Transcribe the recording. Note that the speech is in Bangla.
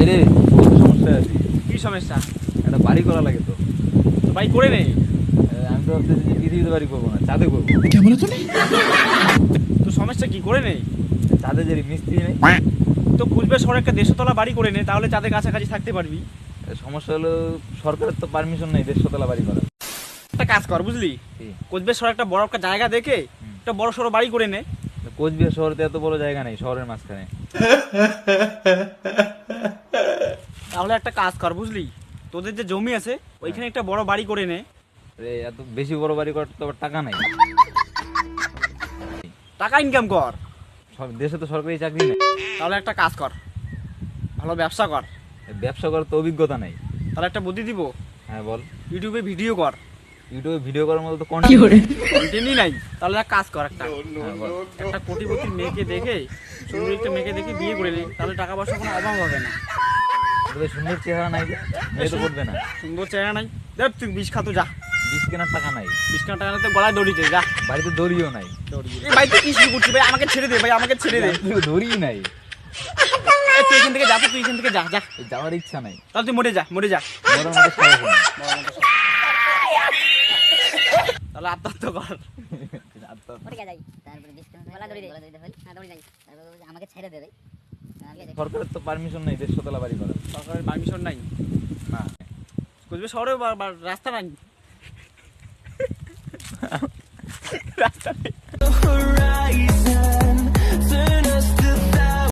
ভাইরে বহুত সমস্যা আছে? কি সমস্যা? একটা বাড়ি করা লাগে তো। ভাই করে নেই? আমি তো ভাবতেছি যে পৃথিবীতে বাড়ি করব না চাঁদে করব। তো সমস্যা কি করে নেই? চাঁদে যে মিস্ত্রি নেই তো খুঁজবে শহরে একটা দেড়শোতলা বাড়ি করে নে তাহলে চাঁদের কাছাকাছি থাকতে পারবি। সমস্যা হলো সরকারের তো পারমিশন নেই দেড়শোতলা বাড়ি করার। একটা কাজ কর বুঝলি? কোচবিহার শহরে একটা বড় একটা জায়গা দেখে একটা বড় সড়ো বাড়ি করে নে। কোচবিহার শহরেতে এত বড় জায়গা নেই শহরের মাঝখানে। কাজ কর বুঝলি? তোদের যে জমি আছে ওইখানে একটা বড় বাড়ি করে নে। এ, এত বেশি বড় বাড়ি করার তো টাকা নাই। টাকা ইনকাম কর। সব- দেশে তো সরকারি চাকরি নেই। তাহলে একটা কাজ কর ভালো ব্যবসা কর। ব্যবসা করার তো অভিজ্ঞতা নেই। তাহলে একটা বুদ্ধি দিব। হ্যাঁ বল। ইউটিউবে ভিডিও কর। ইউটিউবে ভিডিও করার মতো তো কন্টেন্ট কন্টেন্টই নাই। তাহলে এক কাজ কর একটা। হ্যাঁ, একটা কোটিপতি মেয়েকে দেখে সুন্দর একটা মেয়েকে দেখে বিয়ে করে নে। তাহলে টাকা পয়সা কোনো অভাব হবে না। সুন্দর চেহারা নাই মেয়ে তো করবে না। সুন্দর চেহারা নাই। দেখ তুই বিষ খাতো যা। বিষ কেনার টাকা নাই। বিষ খানা টাকা নিতে গলায় দড়িতে যা। বাড়িতে দড়িও নাই। এই ভাই তুই কি শুরু করছিস ভাই আমাকে ছেড়ে দে ভাই আমাকে ছেড়ে দে। দড়িই নাই। তুই এখান থেকে যা তুই এখান থেকে যা যা। যাওয়ার ইচ্ছা নাই। তাহলে তুই মরে যা মরে যা। নেই। তাহলে আত্মহত্যা কর। তারপরে গলা হ্যাঁ আমাকে ছেড়ে দে ভাই। দে। সরকারের তো পারমিশন নেই দেড়শোতলা বাড়ি করার। সরকারের পারমিশন নাই? না কোচবিহার শহরে বা- বা রাস্তা নাই? রাস্তা নেই।